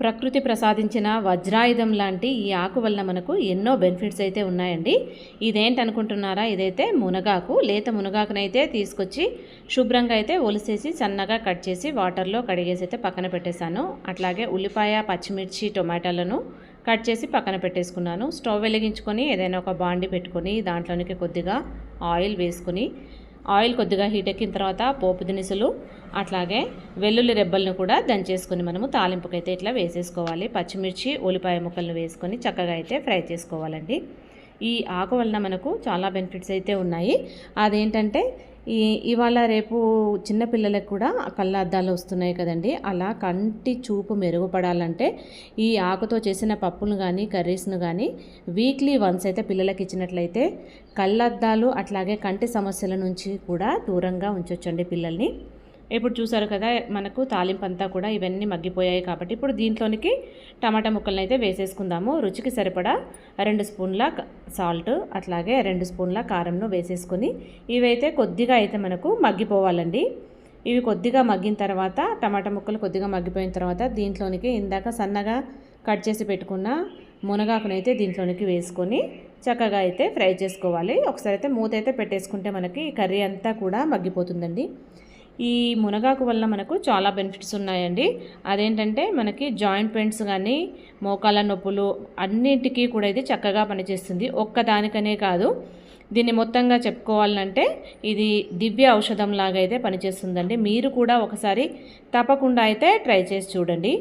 ప్రకృతి ప్రసాదించిన వజ్రాయుధం లాంటి ఈ ఆకు వలన మనకు ఎన్నో బెనిఫిట్స్ అయితే ఉన్నాయండి. ఇదేంటి అనుకుంటున్నారా ఇదైతే మునగాకు. లేత మునగాకునైతే తీసుకొచ్చి శుభ్రంగా అయితే ఒలిసేసి సన్నగా కట్ చేసి వాటర్లో కడిగేసి అయితే పక్కన పెట్టేశాను. అట్లాగే ఉల్లిపాయ పచ్చిమిర్చి టొమాటోలను కట్ చేసి పక్కన పెట్టేసుకున్నాను. స్టవ్ వెలిగించుకొని ఏదైనా ఒక బాండి పెట్టుకొని దాంట్లోనికి కొద్దిగా ఆయిల్ వేసుకొని ఆయిల్ కొద్దిగా హీట్ ఎక్కిన తర్వాత పోపు దినుసులు అట్లాగే వెల్లుల్లి రెబ్బలను కూడా దంచేసుకొని మనము తాలింపుకైతే ఇట్లా వేసేసుకోవాలి. పచ్చిమిర్చి ఉల్లిపాయ ముక్కలను వేసుకొని చక్కగా అయితే ఫ్రై చేసుకోవాలండి. ఈ ఆకు వలన మనకు చాలా బెనిఫిట్స్ అయితే ఉన్నాయి. అదేంటంటే ఈ ఇవాళ రేపు చిన్నపిల్లలకు కూడా కళ్ళ అద్దాలు వస్తున్నాయి కదండి. అలా కంటి చూపు మెరుగుపడాలంటే ఈ ఆకుతో చేసిన పప్పును కానీ కర్రీస్ను కానీ వీక్లీ వన్స్ అయితే పిల్లలకి ఇచ్చినట్లయితే కళ్ళద్దాలు అట్లాగే కంటి సమస్యల నుంచి కూడా దూరంగా ఉంచొచ్చండి పిల్లల్ని. ఇప్పుడు చూసారు కదా మనకు తాలింపు అంతా కూడా ఇవన్నీ మగ్గిపోయాయి కాబట్టి ఇప్పుడు దీంట్లోనికి టమాటా ముక్కలను అయితే వేసేసుకుందాము. రుచికి సరిపడా రెండు స్పూన్ల సాల్ట్ అట్లాగే రెండు స్పూన్ల కారంను వేసేసుకొని ఇవైతే కొద్దిగా అయితే మనకు మగ్గిపోవాలండి. ఇవి కొద్దిగా మగ్గిన తర్వాత టమాటా ముక్కలు కొద్దిగా మగ్గిపోయిన తర్వాత దీంట్లోనికి ఇందాక సన్నగా కట్ చేసి పెట్టుకున్న మునగాకునైతే దీంట్లోనికి వేసుకొని చక్కగా అయితే ఫ్రై చేసుకోవాలి. ఒకసారి అయితే మూత అయితే పెట్టేసుకుంటే మనకి కర్రీ అంతా కూడా మగ్గిపోతుందండి. ఈ మునగాకు వల్ల మనకు చాలా బెనిఫిట్స్ ఉన్నాయండి. అదేంటంటే మనకి జాయింట్ పెయింట్స్ కానీ మోకాల నొప్పులు అన్నింటికీ కూడా ఇది చక్కగా పనిచేస్తుంది. ఒక్కదానికనే కాదు దీన్ని మొత్తంగా చెప్పుకోవాలంటే ఇది దివ్య ఔషధం లాగా అయితే పనిచేస్తుందండి. మీరు కూడా ఒకసారి తప్పకుండా అయితే ట్రై చేసి చూడండి.